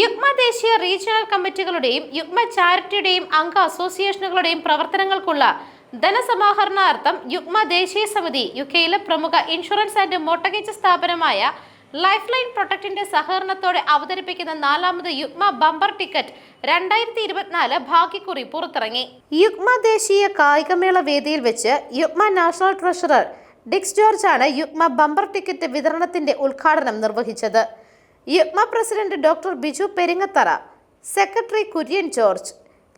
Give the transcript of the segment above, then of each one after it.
യുഗ്മ ദേശീയ റീജിയണൽ കമ്മിറ്റികളുടെയും യുഗ്മ ചാരിറ്റിയുടെയും അംഗ അസോസിയേഷനുകളുടെയും പ്രവർത്തനങ്ങൾക്കുള്ള ധനസമാഹരണാർത്ഥം യുഗ്മ ദേശീയ സമിതി യു കെയിലെ പ്രമുഖ ഇൻഷുറൻസ് ആൻഡ് മോട്ടഗേജ് സ്ഥാപനമായ ലൈഫ് ലൈൻ പ്രൊട്ടക്ടിന്റെ സഹകരണത്തോടെ അവതരിപ്പിക്കുന്ന നാലാമത് യുഗ്മ ബമ്പർ ടിക്കറ്റ് രണ്ടായിരത്തി ഇരുപത്തിനാല് ഭാഗ്യക്കുറി പുറത്തിറങ്ങി. യുഗ്മ ദേശീയ കായികമേള വേദിയിൽ വെച്ച് Yugma national treasurer Dix George ആണ് യുഗ്മ ബമ്പർ ടിക്കറ്റ് വിതരണത്തിന്റെ ഉദ്ഘാടനം നിർവഹിച്ചത്. Yugma president doctor Biju Peringathara secretary Kurian George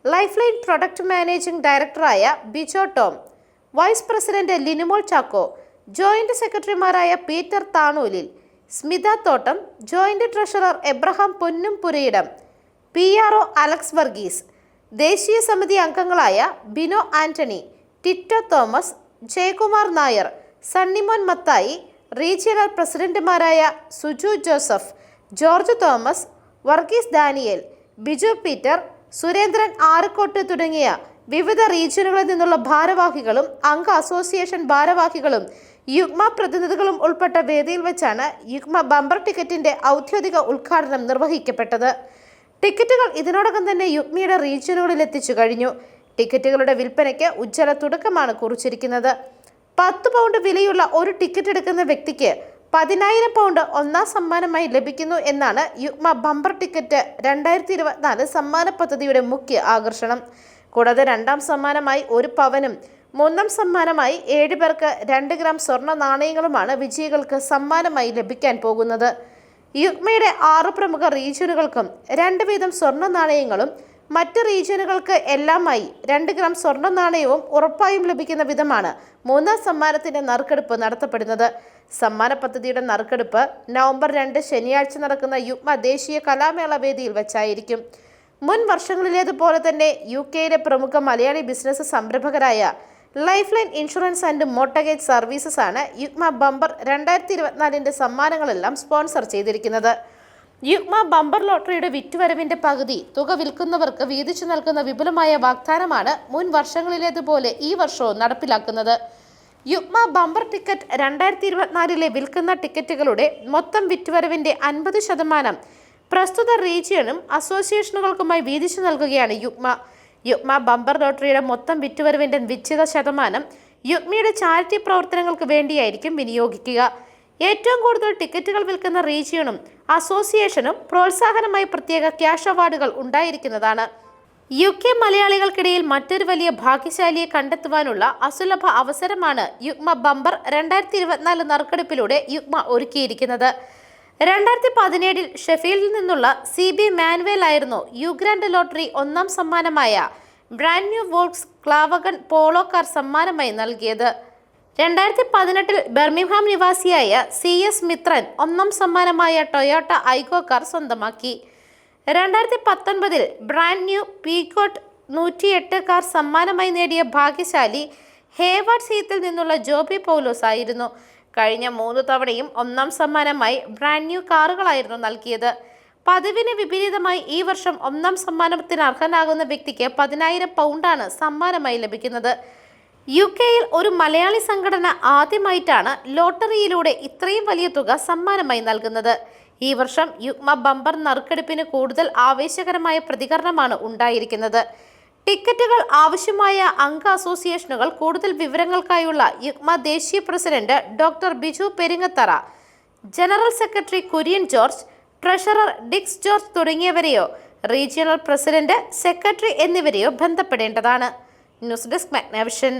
life line product managing ഡയറക്ടറായ Bijo Tom vice president Linumol Chacko joint സെക്രട്ടറിമാരായ Peter Thanoolil Smitha Thottam joint treasurer Abraham Ponnum Purayidam P R O Alex Varghese ദേശീയ സമിതി അംഗങ്ങളായ Bino Antony Tito Thomas Jayakumar Nair Sunnymon Mathai regional പ്രസിഡന്റുമാരായ Suju Joseph George Thomas Varghese Daniel Biju Peter Surendran ആറുകോട്ട് തുടങ്ങിയ വിവിധ റീജിയനുകളിൽ നിന്നുള്ള ഭാരവാഹികളും അംഗ അസോസിയേഷൻ ഭാരവാഹികളും യുഗ്മ പ്രതിനിധികളും ഉൾപ്പെട്ട വേദിയിൽ വെച്ചാണ് യുഗ്മ ബമ്പർ ടിക്കറ്റിന്റെ ഔദ്യോഗിക ഉദ്ഘാടനം നിർവഹിക്കപ്പെട്ടത്. ടിക്കറ്റുകൾ ഇതിനോടകം തന്നെ യുഗ്മയുടെ റീജിയനുകളിൽ എത്തിച്ചു കഴിഞ്ഞു. ടിക്കറ്റുകളുടെ വിൽപ്പനയ്ക്ക് ഉജ്ജ്വല തുടക്കമാണ് കുറിച്ചിരിക്കുന്നത്. പത്ത് പൗണ്ട് വിലയുള്ള ഒരു ടിക്കറ്റ് എടുക്കുന്ന വ്യക്തിക്ക് പതിനായിരം പൗണ്ട് ഒന്നാം സമ്മാനമായി ലഭിക്കുന്നു എന്നാണ് യുഗ്മ ബമ്പർ ടിക്കറ്റ് രണ്ടായിരത്തി ഇരുപത്തിനാല് സമ്മാന പദ്ധതിയുടെ മുഖ്യ ആകർഷണം. കൂടാതെ രണ്ടാം സമ്മാനമായി ഒരു പവനും മൂന്നാം സമ്മാനമായി ഏഴ് പേർക്ക് രണ്ട് ഗ്രാം സ്വർണ നാണയങ്ങളുമാണ് വിജയികൾക്ക് സമ്മാനമായി ലഭിക്കാൻ പോകുന്നത്. യുഗ്മയുടെ ആറ് പ്രമുഖ റീജിയനുകൾക്കും രണ്ട് വീതം സ്വർണ നാണയങ്ങളും മറ്റ് റീജിയനുകൾക്ക് എല്ലാമായി രണ്ട് ഗ്രാം സ്വർണ നാണയവും ഉറപ്പായും ലഭിക്കുന്ന വിധമാണ് മൂന്നാം സമ്മാനത്തിന്റെ നറുക്കെടുപ്പ് നടത്തപ്പെടുന്നത്. സമ്മാന പദ്ധതിയുടെ നറുക്കെടുപ്പ് നവംബർ രണ്ട് ശനിയാഴ്ച നടക്കുന്ന യുഗ്മ ദേശീയ കലാമേള വേദിയിൽ വെച്ചായിരിക്കും. മുൻ വർഷങ്ങളിലേതുപോലെ തന്നെ യു കെയിലെ പ്രമുഖ Malayali business സംരംഭകരായ life line insurance and mortgage services ആണ് യുഗ്മ ബമ്പർ രണ്ടായിരത്തി ഇരുപത്തിനാലിന്റെ സമ്മാനങ്ങളെല്ലാം സ്പോൺസർ ചെയ്തിരിക്കുന്നത്. യുഗ്മ ബമ്പർ ലോട്ടറിയുടെ വിറ്റുവരവിന്റെ പകുതി തുക വിൽക്കുന്നവർക്ക് വീതിച്ചു നൽകുന്ന വിപുലമായ വാഗ്ദാനമാണ് മുൻ വർഷങ്ങളിലേതുപോലെ ഈ വർഷവും നടപ്പിലാക്കുന്നത്. യുഗ്മ ബമ്പർ ടിക്കറ്റ് രണ്ടായിരത്തി ഇരുപത്തിനാലിലെ വിൽക്കുന്ന ടിക്കറ്റുകളുടെ മൊത്തം വിറ്റുവരവിന്റെ അൻപത് ശതമാനം പ്രസ്തുത റീജിയണും അസോസിയേഷനുകൾക്കുമായി വീതിച്ചു നൽകുകയാണ് യുഗ്മ. യുഗ്മ ബമ്പർ ലോട്ടറിയുടെ മൊത്തം വിറ്റുവരവിന്റെ നിശ്ചിത ശതമാനം യുഗ്മയുടെ ചാരിറ്റി പ്രവർത്തനങ്ങൾക്ക് വേണ്ടിയായിരിക്കും വിനിയോഗിക്കുക. ഏറ്റവും കൂടുതൽ ടിക്കറ്റുകൾ വിൽക്കുന്ന റീജിയണും അസോസിയേഷനും പ്രോത്സാഹനമായി പ്രത്യേക ക്യാഷ് അവാർഡുകൾ ഉണ്ടായിരിക്കുന്നതാണ്. യു കെ മലയാളികൾക്കിടയിൽ മറ്റൊരു വലിയ ഭാഗ്യശാലിയെ കണ്ടെത്തുവാനുള്ള അസുലഭ അവസരമാണ് യുഗ്മ ബമ്പർ രണ്ടായിരത്തി ഇരുപത്തിനാല് നറുക്കെടുപ്പിലൂടെ യുഗ്മ ഒരുക്കിയിരിക്കുന്നത്. രണ്ടായിരത്തി പതിനേഴിൽ ഷെഫീൽഡിൽ നിന്നുള്ള C B Manuel U grand lottery ഒന്നാം സമ്മാനമായ brand new Volkswagen polo car സമ്മാനമായി നൽകിയത്. രണ്ടായിരത്തി പതിനെട്ടിൽ ബെർമിംഗ്ഹാം നിവാസിയായ സി എസ് മിത്രൻ ഒന്നാം സമ്മാനമായ ടൊയോട്ട ഐഗോ കാർ സ്വന്തമാക്കി. രണ്ടായിരത്തി പത്തൊൻപതിൽ ബ്രാൻഡ് ന്യൂ പീകോട്ട് നൂറ്റിയെട്ട് കാർ സമ്മാനമായി നേടിയ ഭാഗ്യശാലി ഹേവാർഡ് സീറ്റിൽ നിന്നുള്ള ജോബി പൗലോസ് ആയിരുന്നു. കഴിഞ്ഞ മൂന്ന് തവണയും ഒന്നാം സമ്മാനമായി ബ്രാൻഡ് ന്യൂ കാറുകളായിരുന്നു നൽകിയത്. പതിവിന് വിപരീതമായി ഈ വർഷം ഒന്നാം സമ്മാനത്തിന് അർഹനാകുന്ന വ്യക്തിക്ക് പതിനായിരം പൗണ്ടാണ് സമ്മാനമായി ലഭിക്കുന്നത്. യു കെയിൽ ഒരു മലയാളി സംഘടന ആദ്യമായിട്ടാണ് ലോട്ടറിയിലൂടെ ഇത്രയും വലിയ തുക സമ്മാനമായി നൽകുന്നത്. ഈ വർഷം യുഗ്മ ബമ്പർ നറുക്കെടുപ്പിന് കൂടുതൽ ആവേശകരമായ പ്രതികരണമാണ് ഉണ്ടായിരിക്കുന്നത്. ടിക്കറ്റുകൾ ആവശ്യമായ അംഗ അസോസിയേഷനുകൾ കൂടുതൽ വിവരങ്ങൾക്കായുള്ള യുഗ്മ ദേശീയ president doctor Biju Peringathara general secretary Kurian George treasurer Dix George തുടങ്ങിയവരെയോ regional president secretary എന്നിവരെയോ ബന്ധപ്പെടേണ്ടതാണ്. News desk Magnavision.